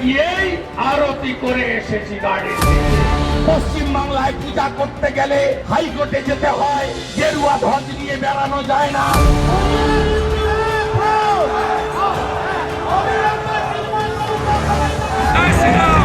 গিয়েই আরতি করে এসেছি গাড়িতে পশ্চিম বাংলায় পূজা করতে গেলে হাইকোর্টে যেতে হয় গেরুয়া ধ্বজ নিয়ে বেড়ানো যায় না পঁয়ষট্টি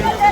ব্যান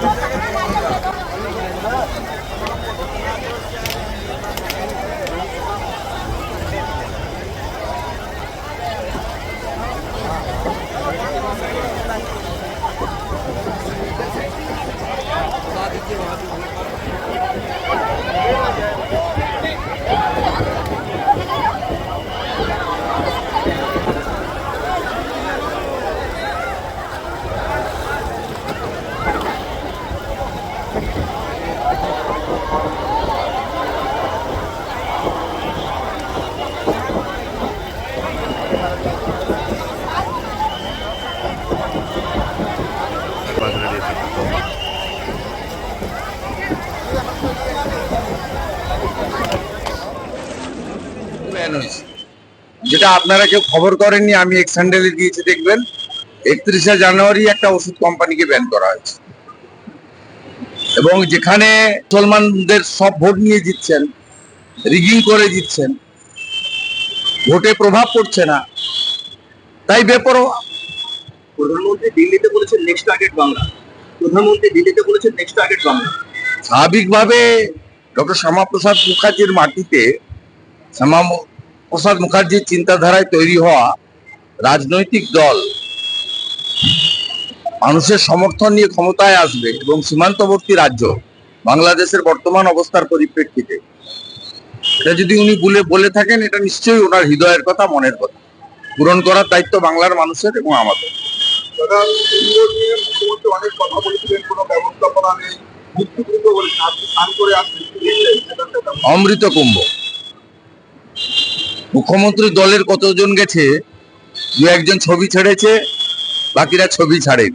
হয়েছে। যেটা আপনারা কেউ খবর করেননি আমি এক্স হ্যান্ডেলে দিয়েছি দেখবেন। একত্রিশে জানুয়ারি একটা ওষুধ কোম্পানিকে ব্যান করা হয়েছে। এবং যেখানে মুসলমানদের সব ভোট নিয়ে জিতছেন রিগিং করে জিতছেন ভোটে প্রভাব পড়ছে না। তাই বেপরোয়া। প্রধানমন্ত্রী দিল্লিতে বলেছেন নেক্সট টার্গেট বাংলা। প্রধানমন্ত্রী দিল্লিতে বলেছেন নেক্সট টার্গেট বাংলা। স্বাভাবিকভাবে ডক্টর শ্যামাপ্রসাদ মুখার্জির মাটিতে শ্যামা প্রসাদ মুখার্জির চিন্তাধারায় তৈরি হওয়া রাজনৈতিক দল মানুষের সমর্থন নিয়ে ক্ষমতায় আসবে এবং সীমান্তবর্তী রাজ্য বাংলাদেশের বর্তমান অবস্থার পরিপ্রেক্ষিতে। এটা যদি উনি বলে বলে থাকেন এটা নিশ্চয়ই ওনার হৃদয়ের কথা মনের কথা। পূরণ করার দায়িত্ব বাংলার মানুষের এবং আমাদের। অনেক কথা বলেছিলেন কোনো ব্যবস্থাপনা নেই মৃত্যুকুণ্ড বলেছেন আপনি স্নান করে আসছেন কি দেখলেন সেটা সেটা অমৃত কুম্ভ মুখ্যমন্ত্রী দলের কতজন গেছে? দু একজন ছবি ছেড়েছে, বাকিরা ছবি ছাড়েন।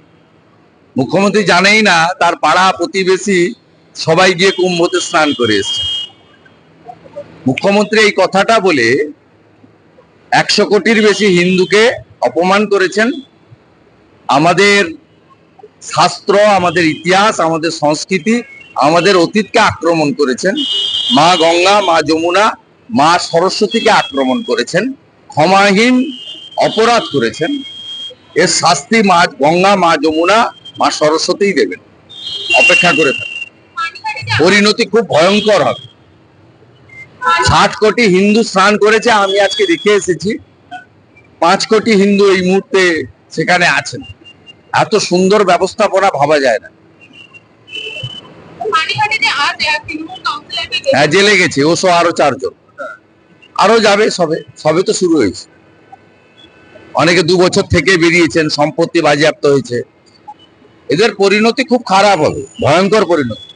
মুখ্যমন্ত্রী জানেই না, তার পাড়া প্রতিবেশী সবাই গিয়ে কুম্ভতে স্নান করে এসছে। মুখ্যমন্ত্রী এই কথাটা বলে একশো কোটির বেশি হিন্দুকে অপমান করেছেন। আমাদের শাস্ত্র, আমাদের ইতিহাস, আমাদের সংস্কৃতি, আমাদের অতীতকে আক্রমণ করেছেন। মা গঙ্গা, মা যমুনা মা সরস্বতীকে আক্রমণ করেছেন ক্ষমাহীন অপরাধ করেছেন। এর শাস্তি মা গঙ্গা মা যমুনা মা সরস্বতীই দেবেন। অপেক্ষা করে থাকুন। পরিণতি খুব ভয়ঙ্কর হবে। ষাট কোটি হিন্দু স্নান করেছে আমি আজকে দেখে এসেছি। পাঁচ কোটি হিন্দু এই মুহূর্তে সেখানে আছেন। এত সুন্দর ব্যবস্থাপনা ভাবা যায় না। হ্যাঁ জেলে গেছে ওসো আরও চারজন। আরও যাবে, সবে সবে তো শুরু হয়েছে। অনেকে দু বছর থেকে বেরিয়েছেন, সম্পত্তি বাজেয়াপ্ত হয়েছে। এদের পরিণতি খুব খারাপ হবে, ভয়ঙ্কর পরিণতি।